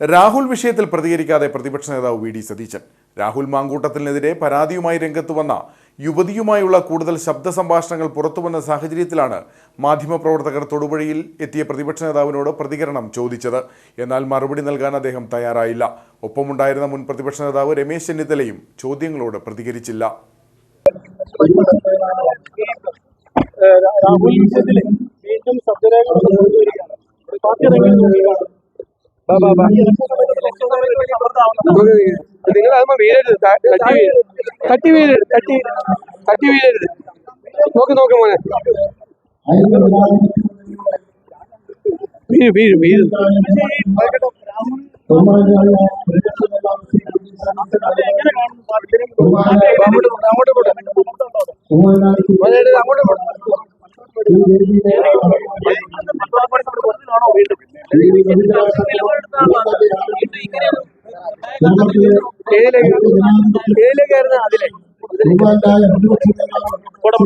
രാഹുൽ വിഷയത്തിൽ പ്രതികരിക്കാതെ പ്രതിപക്ഷ നേതാവ് വി ഡി സതീശൻ. രാഹുൽ മാങ്കൂട്ടത്തിനെതിരെ പരാതിയുമായി രംഗത്ത് വന്ന യുവതിയുമായുള്ള കൂടുതൽ ശബ്ദ സംഭാഷണങ്ങൾ പുറത്തുവന്ന സാഹചര്യത്തിലാണ് മാധ്യമപ്രവർത്തകർ തൊടുപുഴയിൽ എത്തിയ പ്രതിപക്ഷ നേതാവിനോട് പ്രതികരണം ചോദിച്ചത്. എന്നാൽ മറുപടി നൽകാൻ അദ്ദേഹം തയ്യാറായില്ല. ഒപ്പമുണ്ടായിരുന്ന മുൻ പ്രതിപക്ഷ നേതാവ് രമേശ് ചെന്നിത്തലയും ചോദ്യങ്ങളോട് പ്രതികരിച്ചില്ല. രാഹുൽ വീണ്ടും ശബ്ദരേഖകൾ നിങ്ങൾ അതൊന്നും വീഴരുത് ത- തട്ടി വീഴരുത് തട്ടി വീഴരുത് തട്ടി തട്ടി വീഴരുത് നോക്ക് നോക്ക് മോനെ. വീഴും വീഴും വീഴും. അത് അങ്ങോട്ട് അങ്ങോട്ട് എടുത്ത് അങ്ങോട്ട് പോട്ടെ. വീണ്ടും? വീണ്ടും ഇങ്ങനെ അതിലേക്ക് കൂടെ